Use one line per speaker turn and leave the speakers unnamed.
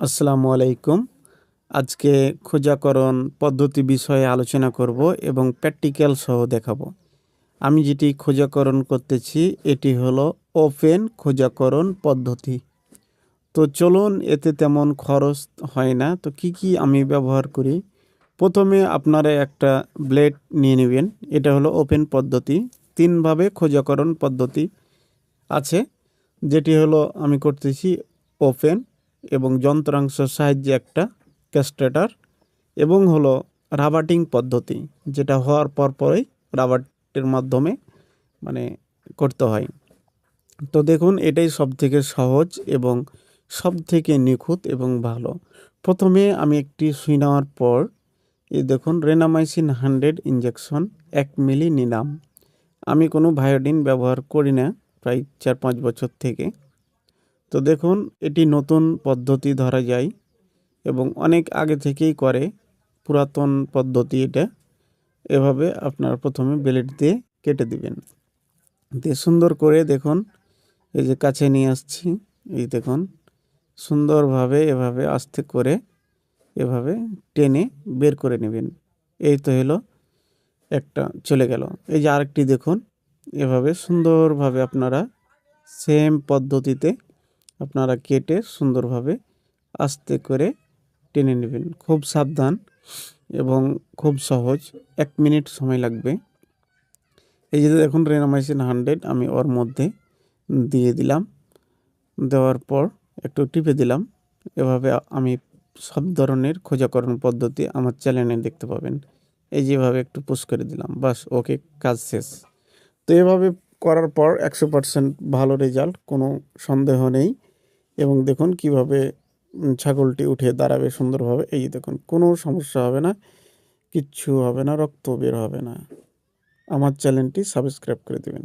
আসসালামু আলাইকুম। আজকে খোঁজাকরণ পদ্ধতি বিষয়ে আলোচনা করব এবং প্র্যাকটিক্যাল সহ দেখাবো। আমি যেটি খোঁজাকরণ করতেছি, এটি হলো ওপেন খোঁজাকরণ পদ্ধতি। তো চলুন, এতে তেমন খরচ হয় না। তো কি কি আমি ব্যবহার করি? প্রথমে আপনারা একটা ব্লেড নিয়ে নেবেন। এটা হলো ওপেন পদ্ধতি। তিনভাবে খোঁজাকরণ পদ্ধতি আছে। যেটি হলো, আমি করতেছি ওপেন এবং যন্ত্রাংশ সাহায্যে একটা ক্যাস্টেটার এবং হলো রাবাটিং পদ্ধতি, যেটা হওয়ার পর পরেই রাবারের মাধ্যমে মানে করতে হয়। তো দেখুন, এটাই সব থেকে সহজ এবং সব থেকে নিখুঁত এবং ভালো। প্রথমে আমি একটি সুই নেওয়ার পর, এই দেখুন, রেনামাইসিন হান্ড্রেড ইঞ্জেকশন এক মিলি নিলাম। আমি কোনো ভায়োডিন ব্যবহার করি না, প্রায় চার পাঁচ বছর থেকে। তো দেখুন, এটি নতুন পদ্ধতি ধরা যায় এবং অনেক আগে থেকেই করে পুরাতন পদ্ধতি এটা। এভাবে আপনার প্রথমে ব্লেড দিয়ে কেটে দিবেন। দিয়ে সুন্দর করে দেখুন, এই যে কাছে নিয়ে আসছি, এই দেখুন, সুন্দরভাবে এভাবে আস্তে করে এভাবে টেনে বের করে নেবেন। এই তো হলো একটা চলে গেল। এই যে আরেকটি দেখুন, এভাবে সুন্দরভাবে আপনারা সেম পদ্ধতিতে আপনারা কেটে সুন্দরভাবে আস্তে করে টেনে নেবেন। খুব সাবধান এবং খুব সহজ। এক মিনিট সময় লাগবে। এই যে দেখুন রেনামাইসিন হান্ড্রেড আমি ওর মধ্যে দিয়ে দিলাম। দেওয়ার পর একটু টিপে দিলাম। এভাবে আমি সব ধরনের খোঁজাকরণ পদ্ধতি আমার চ্যানেলে দেখতে পাবেন। এই যেভাবে একটু পুশ করে দিলাম। বাস, ওকে, কাজ শেষ। তো এভাবে করার পর একশো পার্সেন্ট ভালো রেজাল্ট কোনো সন্দেহ নেই। এবং দেখুন কীভাবে ছাগলটি উঠে দাঁড়াবে সুন্দরভাবে, এই দেখুন, কোনো সমস্যা হবে না, কিচ্ছু হবে না, রক্ত বের হবে না। আমার চ্যানেলটি সাবস্ক্রাইব করে দেবেন।